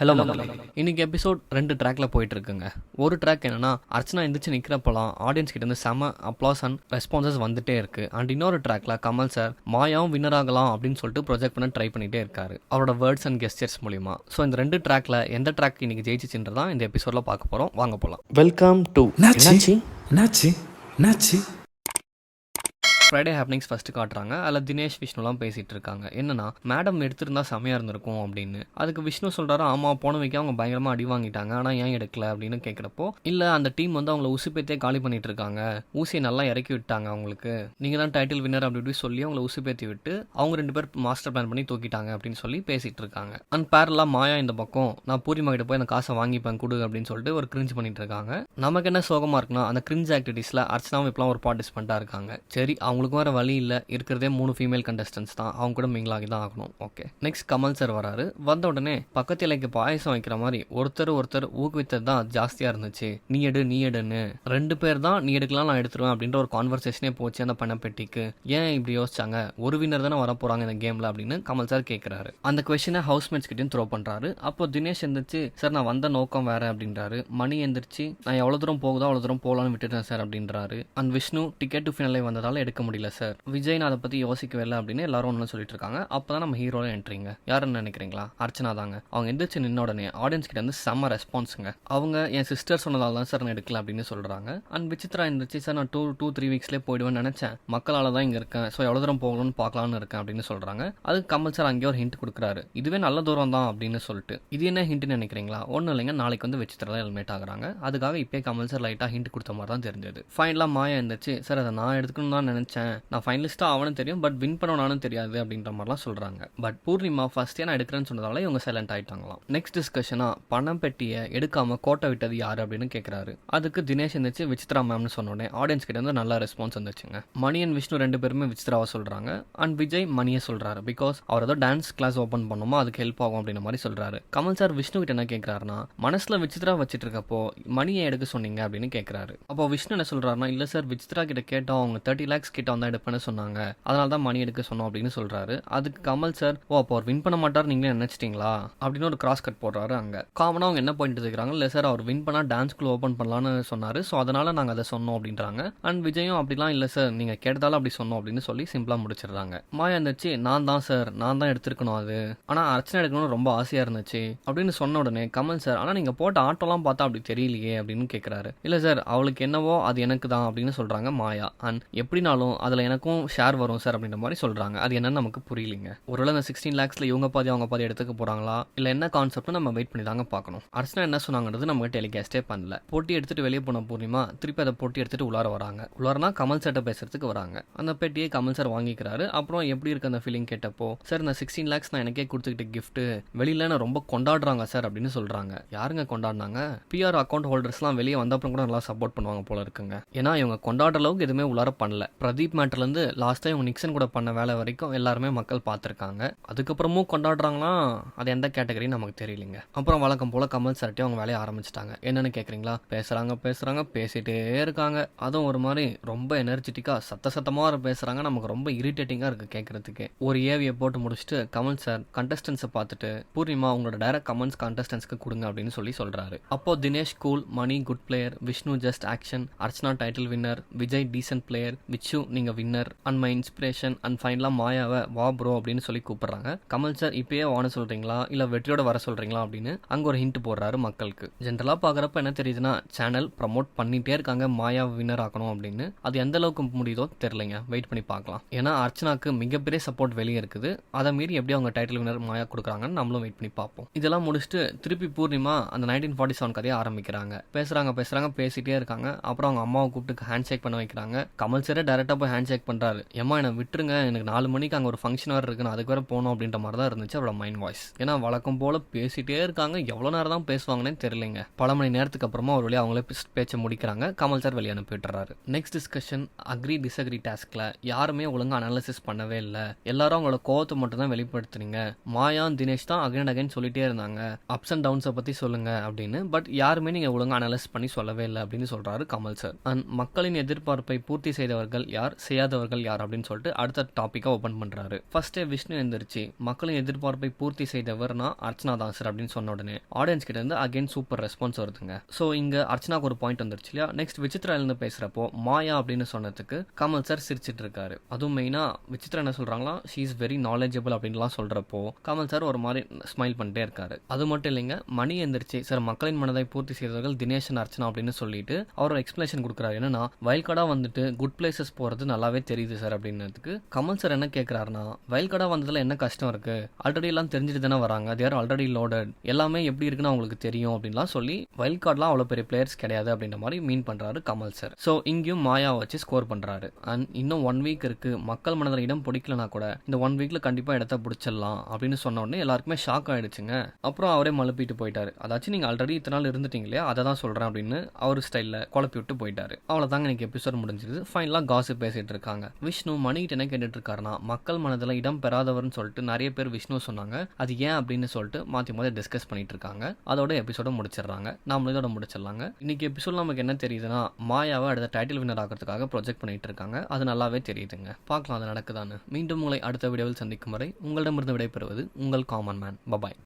Hello மக்களே. இன்னைக்கு episode ரெண்டு ட்ராக்ல போயிட்டு இருக்குங்க ஒரு ட்ராக் என்னன்னா அர்ச்சனா எந்திரிச்சு நிக்கிறப்பலாம் ஆடியன்ஸ் கிட்ட இருந்து செம அப்ளாஸ் அண்ட் ரெஸ்பான்சஸ் வந்துட்டே இருக்கு. அண்ட் இன்னொரு ட்ராக்ல கமல் சார் மாயாவும் வின்னர் ஆகலாம் அப்படின்னு சொல்லிட்டு ப்ரொஜெக்ட் பண்ண ட்ரை பண்ணிட்டே இருக்காரு. அவரோட வேர்ட்ஸ் அண்ட் கெஸ்டர்ஸ் மூலியமா. ஸோ இந்த ரெண்டு ட்ராக்ல எந்த ட்ராக் இன்னைக்கு ஜெயிச்சிச்சுன்றதான் இந்த எபிசோட்ல பார்க்க போறோம். வாங்க போலாம். வெல்கம் டு என்னாச்சு? என்னாச்சு? ஃப்ரைடே ஹேப்பனிங்ஸ் ஃபர்ஸ்ட் காட்டுறாங்க. அதில் தினேஷ் விஷ்ணுலாம் பேசிட்டு இருக்காங்க என்னன்னா மேடம் எடுத்திருந்தா செமையாக இருந்திருக்கும் அப்படின்னு. அதுக்கு விஷ்ணு சொல்றாரு ஆமா போன வைக்க அவங்க பயங்கரமா அடி வாங்கிட்டாங்க. ஆனால் ஏன் எடுக்கல? அப்படின்னு கேட்குறப்போ இல்லை அந்த டீம் வந்து அவங்கள உசுப்பேத்தே காலி பண்ணிட்டு இருக்காங்க ஊசியை நல்லா இறக்கி விட்டாங்க அவங்களுக்கு. நீங்க தான் டைட்டில் வின்னர் அப்படி இப்படி சொல்லி அவங்கள உசுப்பேத்தி விட்டு அவங்க ரெண்டு பேர் மாஸ்டர் பிளான் பண்ணி தூக்கிட்டாங்க அப்படின்னு சொல்லி பேசிட்டு இருக்காங்க அண்ட் பேரலா மாயா இந்த பக்கம் நான் பூர்ணிமா கிட்ட போய் அந்த காசை வாங்கிப்பேன் கொடு அப்படின்னு சொல்லிட்டு ஒரு கிரிஞ்ச் பண்ணிட்டு இருக்காங்க நமக்கு என்ன சோகமா இருக்குன்னா அந்த கிரிஞ்ச் ஆக்டிவிட்டீஸில் அர்ச்சனாவும் இப்பெல்லாம் ஒரு பார்ட்டிசிபெண்டா இருக்காங்க. சரி அவங்க அவங்களுக்கும் வேறு வழி இல்லை. இருக்கிறதே மூணு ஃபீமேல் கண்டஸ்டன்ஸ் தான். அவங்க கூட mingle தான் ஆகணும். ஓகே நெக்ஸ்ட் கமல் சார் வராரு. வந்த உடனே பக்கத்து இலைக்கு பாயசம் வைக்கிற மாதிரி ஒருத்தர் ஒருத்தர் ஊக்குவித்தது தான் ஜாஸ்தியாக இருந்துச்சு. நீ எடு நீ எடுன்னு. ரெண்டு பேர் தான் நீ எடுக்கலாம் நான் எடுத்துருவேன் அப்படின்ற ஒரு கான்வர்சேஷனே போச்சு அந்த பணப்பெட்டிக்கு. ஏன் இப்படி யோசிச்சாங்க? ஒரு வின்னர் தானே வர போறாங்க இந்த கேம்ல அப்படின்னு கமல் சார் கேட்கிறாரு அந்த கொஸ்டினை ஹவுஸ்மேட்ஸ் கிட்டயும் த்ரோ பண்றாரு. அப்போ தினேஷ் எந்திரிச்சு சார் நான் வந்த நோக்கம் வேற அப்படின்றாரு. மணி எந்திரிச்சு நான் எவ்வளவு தூரம் போகுதோ அவ்வளவு தூரம் போகலான்னு விட்டுட்டேன் சார் அப்படின்றாரு. And Vishnu ticket to finale வந்ததால எடுக்க முடியல சார் விஜய் நான் அதை பற்றி யோசிக்கவே இல்லை அப்படின்னு எல்லாரும் ஒன்று சொல்லிட்டு இருக்காங்க அப்போ தான் நம்ம ஹீரோவில் என்ட்ரிங்க யாருன்னு நினைக்கிறீங்களா? அர்ச்சனா தாங்க. அவங்க எந்திரிச்சு நின்ன உடனே ஆடியன்ஸ் கிட்ட இருந்து செம்ம ரெஸ்பான்ஸுங்க அவங்க என் சிஸ்டர் சொன்னதால தான் சார் நான் எடுக்கல அப்படின்னு சொல்கிறாங்க அண்ட் விசித்ரா எந்திரிச்சு சார் நான் டூ டூ த்ரீ வீக்ஸ்லேயே போயிடுவேன் நினச்சேன். மக்களால் தான் இங்கே இருக்கேன். ஸோ எவ்வளோ தூரம் போகணும்னு பார்க்கலாம்னு இருக்கேன் அப்படின்னு சொல்கிறாங்க அதுக்கு கமல் சார் அங்கேயே ஒரு ஹிண்ட் கொடுக்குறாரு. இதுவே நல்ல தூரம் தான் அப்படின்னு சொல்லிட்டு. இது என்ன ஹிண்ட்னு நினைக்கிறீங்களா? ஒன்றும் இல்லைங்க. நாளைக்கு வந்து விசித்திரா தான் ஹெல்மெட் ஆகுறாங்க. அதுக்காக இப்போயே கமல் சார் லைட்டாக ஹிண்ட் கொடுத்த மாதிரி தான் தெரிஞ்சது. ஃபைனலாக மாயா இருந்துச்சு சார் அதை நான் எடுத்துக்கணும் தான் நினச்சேன். நான் ஃபைனலிஸ்ட்டாக அவனும் தெரியும் பட் வின் பண்ணணும் தெரியாது அப்படின்ற மாதிரிலாம் சொல்கிறாங்க பட் பூர்ணிமா ஃபஸ்ட்டே நான் எடுக்கிறேன்னு சொன்னதால இவங்க சைலண்ட் ஆகிட்டாங்களாம் நெக்ஸ்ட் டிஸ்கஷனாக பணம் பெட்டியை எடுக்காமல் கோட்டை விட்டது யார் அப்படின்னு கேட்குறாரு அதுக்கு தினேஷ் இருந்துச்சு விசித்ரா மேம்னு சொன்னோடனே ஆடியன்ஸ் கிட்ட வந்து நல்ல ரெஸ்பான்ஸ் வந்துச்சுங்க. மணி அண்ட் விஷ்ணு ரெண்டு பேருமே விசித்ராவை சொல்கிறாங்க அண்ட் விஜய் மணியை சொல்கிறாரு பிகாஸ் அவர் ஏதோ டான்ஸ் கிளாஸ் ஓப்பன் பண்ணுமோ அதுக்கு ஹெல்ப் ஆகும் அப்படின்ற மாதிரி சொல்கிறாரு கமல் சார் விஷ்ணு கிட்ட என்ன கேட்குறாருன்னா மனசில் விசித்ரா வச்சுட்டு இருக்கப்போ மணியை எடுக்க சொன்னீங்க அப்படின்னு கேட்குறாரு அப்போ விஷ்ணு என்ன சொல்கிறாருன்னா இல்லை சார் விசித்ரா கிட்ட கேட்டோம் அவங்க தேர்ட்டி லேக்ஸ் கிட்ட வந்தால் எடுப்பேன்னு சொன்னாங்க. அதனால தான் மணி எடுக்க சொன்னோம் அப்படின்னு சொல்கிறாரு அதுக்கு கமல் சார் ஓ அப்போ அவர் வின் பண்ண மாட்டார் நீங்களே நினச்சிட்டீங்களா? அப்படின்னு ஒரு கிராஸ் கட் போடுறாரு அங்கே. காமனாக அவங்க என்ன பாயிண்ட் எடுத்துக்கிறாங்க? இல்லை சார் அவர் வின் பண்ணால் டான்ஸ் ஸ்கூல் ஓப்பன் பண்ணலான்னு சொன்னார். ஸோ அதனால் நாங்கள் அதை சொன்னோம் அப்படின்றாங்க. அண்ட் விஜயும் அப்படிலாம் இல்லை சார் நீங்கள் கேட்டதால அப்படி சொன்னோம் அப்படின்னு சொல்லி சிம்பிளாக முடிச்சிடுறாங்க. மாயா இருந்துச்சு. நான் தான் சார் நான் தான் எடுத்திருக்கணும் அது. ஆனால் அர்ச்சனை எடுக்கணும்னு ரொம்ப ஆசையாக இருந்துச்சு அப்படின்னு சொன்ன உடனே கமல் சார் ஆனால் நீங்கள் போட்ட ஆட்டோலாம் பார்த்தா அப்படி தெரியலையே அப்படின்னு கேட்குறாரு இல்லை சார் அவளுக்கு என்னவோ அது எனக்கு தான் அப்படின்னு சொல்கிறாங்க மாயா. அண்ட் எப்படினாலும் அதில் எனக்கும் ஷேர் வரும் சார் அப்படின்ற மாதிரி சொல்கிறாங்க அது என்னன்னு நமக்கு புரியலைங்க. ஒருவேளை அந்த சிக்ஸ்டீன் லேக்ஸில் இவங்க பாதி அவங்க பாதி எடுத்துக்க போகிறாங்களா இல்லை என்ன கான்செப்ட்னு நம்ம வெயிட் பண்ணி தாங்க பார்க்கணும். அர்ச்சனா என்ன சொன்னாங்கிறது நம்ம டெலிகாஸ்டே பண்ணல. போட்டி எடுத்துட்டு வெளியே போன பூர்ணிமா திருப்பி அதை போட்டி எடுத்துட்டு உள்ளார வராங்க. உள்ளாரனா கமல் சார்ட்ட பேசுறதுக்கு வராங்க. அந்த பெட்டியை கமல் சார் வாங்கிக்கிறாரு. அப்புறம் எப்படி இருக்கு அந்த ஃபீலிங் கேட்டப்போ சார் இந்த சிக்ஸ்டீன் லேக்ஸ் நான் எனக்கே கொடுத்துக்கிட்ட கிஃப்ட் வெளியில நான் ரொம்ப கொண்டாடுறாங்க சார் அப்படின்னு சொல்றாங்க. யாருங்க கொண்டாடினாங்க? பிஆர் அக்கௌண்ட் ஹோல்டர்ஸ்லாம் வெளியே வந்த அப்புறம் கூட நல்லா சப்போர்ட் பண்ணுவாங்க போல இருக்குங்க. ஏன்னா இவங்க கொண்டாடுற அளவுக்கு எதுவுமே உள்ளார பண்ணல. பிரதி மேட்டர்ல மேட்டர்லேருந்து லாஸ்ட் இவங்க நிக்சன் கூட பண்ண வேலை வரைக்கும் எல்லாருமே மக்கள் பார்த்துருக்காங்க. அதுக்கப்புறமும் கொண்டாடுறாங்களா? அது எந்த கேட்டகரி நமக்கு தெரியலைங்க. அப்புறம் வழக்கம் போல் கமல் சார்ட்டே அவங்க வேலையை ஆரம்பிச்சிட்டாங்க. என்னென்னு கேட்குறீங்களா பேசுகிறாங்க பேசுகிறாங்க பேசிகிட்டே இருக்காங்க. அதுவும் ஒரு மாதிரி ரொம்ப எனர்ஜெட்டிக்காக சத்த சத்தமாக பேசுகிறாங்க நமக்கு ரொம்ப இரிட்டேட்டிங்காக இருக்குது கேட்குறதுக்கு ஒரு ஏவியை போட்டு முடிச்சுட்டு கமல் சார் கண்டஸ்டன்ஸை பார்த்துட்டு பூர்ணிமா உங்களோட டைரக்ட் கமெண்ட்ஸ் கண்டஸ்டன்ஸ்க்கு கொடுங்க அப்படின்னு சொல்லி சொல்கிறாரு அப்போ Dinesh cool Mani good player Vishnu just action Archana title winner Vijay decent player Vichu நீங்க winner and my inspiration and ஃபைனலா மாயாவை வா ப்ரோ அப்படின்னு சொல்லி கூப்பிட்றாங்க. கமல் சார் இப்பயே வான சொல்றீங்களா? இல்ல வெற்றியோட வர சொல்றீங்களா அப்படின்னு அங்க ஒரு ஹிண்ட் போடுறாரு மக்களுக்கு. ஜென்ரலா பார்க்குறப்ப என்ன தெரியுதுன்னா சேனல் ப்ரமோட் பண்ணிட்டே இருக்காங்க மாயா வின்னர் ஆக்கணும் அப்படின்னு. அது எந்த அளவுக்கு முடியுதோ தெரிலங்க வெயிட் பண்ணி பார்க்கலாம். ஏன்னா அர்ச்சனாக்கு மிகப்பெரிய சப்போர்ட் வெளியே இருக்குது. அதை மீறி எப்படி அவங்க டைட்டில் வின்னர் மாயா கொடுக்குறாங்கன்னு நம்மளும் வெயிட் பண்ணி பார்ப்போம். இதெல்லாம் முடிச்சுட்டு திருப்பி பூர்ணிமா அந்த நைன்டீன் ஃபார்ட்டி செவன் கதையை ஆரம்பிக்கிறாங்க. பேசுறாங்க பேசுறாங்க பேசிட்டே இருக்காங்க. அப்புறம் அவங்க அம்மாவை கூப்பிட்டு ஹேண்ட் ஷேக் பண்ண வைக்கிறாங்க. கமல் சாரே டேரக்டா போய் ஹேண்ட் ஷேக் பண்ணுறாரு ஏமா என்னை விட்டுருங்க. எனக்கு நாலு மணிக்கு அங்கே ஒரு ஃபங்க்ஷன் வேறு இருக்குன்னு நான் அதுக்கு வேற போகணும் அப்படின்ற மாதிரி தான் இருந்துச்சு அவரோட மைண்ட் வாய்ஸ் ஏன்னா வழக்கம் போல் பேசிகிட்டே இருக்காங்க. எவ்வளோ நேரம் தான் பேசுவாங்கன்னே தெரியலைங்க. பல மணி நேரத்துக்கு அப்புறமா ஒரு வழியாக அவங்களே பேச்சை முடிக்கிறாங்க. கமல் சார் வெளியே அனுப்பிட்டுறாரு நெக்ஸ்ட் டிஸ்கஷன் அக்ரி டிஸ்அக்ரி டாஸ்கில் யாருமே ஒழுங்கா அனாலிசிஸ் பண்ணவே இல்லை. எல்லாரும் அவங்களோட கோவத்தை மட்டும் தான் வெளிப்படுத்துனீங்க. மாயா தினேஷ் தான் அகைன் அகைன் சொல்லிட்டே இருந்தாங்க. அப்ஸ் அண்ட் டவுன்ஸை பற்றி சொல்லுங்கள் அப்படின்னு. பட் யாருமே நீங்கள் ஒழுங்கா அனலைஸ் பண்ணி சொல்லவே இல்லை அப்படின்னு சொல்கிறாரு கமல் சார் அண்ட் மக்களின் எதிர்பார்ப்பை பூர்த்தி செய்தவர்கள் யார் யார் செய்யாதவர்கள் யார் அப்படின்னு சொல்லிட்டு அடுத்த டாப்பிக்காக ஓப்பன் பண்ணுறாரு ஃபர்ஸ்டே விஷ்ணு எந்திரிச்சு மக்களின் எதிர்பார்ப்பை பூர்த்தி செய்தவர்னா அர்ச்சனா தான் சார் அப்படின்னு சொன்ன உடனே ஆடியன்ஸ் கிட்ட இருந்து அகைன் சூப்பர் ரெஸ்பான்ஸ் வருதுங்க. ஸோ இங்கே அர்ச்சனாக்கு ஒரு பாயிண்ட் வந்துருச்சு இல்லையா? நெக்ஸ்ட் விசித்ரா இருந்து பேசுகிறப்போ மாயா அப்படின்னு சொன்னதுக்கு கமல் சார் சிரிச்சிட்டு இருக்காரு. அதுவும் மெயினாக விசித்ரா என்ன சொல்கிறாங்களா ஷீ இஸ் வெரி நாலேஜபிள் அப்படின்லாம் சொல்கிறப்போ கமல் சார் ஒரு மாதிரி ஸ்மைல் பண்ணிட்டே இருக்காரு. அது மட்டும் இல்லைங்க மணி எந்திரிச்சு சார் மக்களின் மனதை பூர்த்தி செய்தவர்கள் தினேஷன் அர்ச்சனா அப்படின்னு சொல்லிட்டு அவர் எக்ஸ்பிளேஷன் கொடுக்குறாரு. என்னன்னா வயல்காடாக வந்துட்டு குட் பிளேசஸ் போகிறது நல்லாவே தெரியுது சார் அப்படின்னதுக்கு கமல் சார் என்ன கேட்குறாருன்னா வயல்காடா வந்ததில் என்ன கஷ்டம் இருக்குது ஆல்ரெடி எல்லாம் தெரிஞ்சுட்டு தானே வராங்க. தேர் ஆல்ரெடி லோடட் எல்லாமே எப்படி இருக்குன்னு அவங்களுக்கு தெரியும் அப்படின்லாம் சொல்லி வயல்கார்ட்லாம் அவ்வளோ பெரிய பிளேயர்ஸ் கிடையாது அப்படின்ற மாதிரி மீன் பண்ணுறாரு கமல் சார். ஸோ இங்கேயும் மாயா வச்சு ஸ்கோர் பண்ணுறாரு அண்ட் இன்னும் ஒன் வீக் இருக்குது மக்கள் மனதில் இடம் பிடிக்கலனா கூட இந்த ஒன் வீக்கில் கண்டிப்பாக இடத்த பிடிச்சிடலாம் அப்படின்னு சொன்ன உடனே எல்லாருக்குமே ஷாக் ஆகிடுச்சுங்க அப்புறம் அவரே மழுப்பிட்டு போயிட்டாரு. அதாச்சும் நீங்கள் ஆல்ரெடி இத்தனை நாள் இருந்துட்டீங்க இல்லையா? அதை தான் சொல்கிறேன் அப்படின்னு அவர் ஸ்டைலில் குழப்பி விட்டு போயிட்டாரு. அவ்வளோதாங்க எனக்கு எபிசோட் முடிஞ்சிருது. ஃபைனலாக காசு பேசிகிட்டு இருக்காங்க விஷ்ணு மணிகிட்ட என்ன கேட்டுட்டு இருக்காருன்னா மக்கள் மனதில் இடம் பெறாதவர்னு சொல்லிட்டு நிறைய பேர் விஷ்ணு சொன்னாங்க. அது ஏன் அப்படின்னு சொல்லிட்டு மாற்றி மாற்றி டிஸ்கஸ் பண்ணிட்டு இருக்காங்க அதோட எபிசோட முடிச்சிடுறாங்க. நாமளும் இதோட முடிச்சிடலாங்க. இன்னைக்கு எபிசோட் நமக்கு என்ன தெரியுதுன்னா மாயாவை அடுத்த டைட்டில் வின்னர் ஆகிறதுக்காக ப்ரொஜெக்ட் பண்ணிட்டு இருக்காங்க அது நல்லாவே தெரியுதுங்க. பார்க்கலாம் அது நடக்குதான்னு. மீண்டும் உங்களை அடுத்த வீடியோவில் சந்திக்கும் வரை உங்களிடமிருந்து விடைபெறுவது உங்கள் காமன் மேன். பபாய்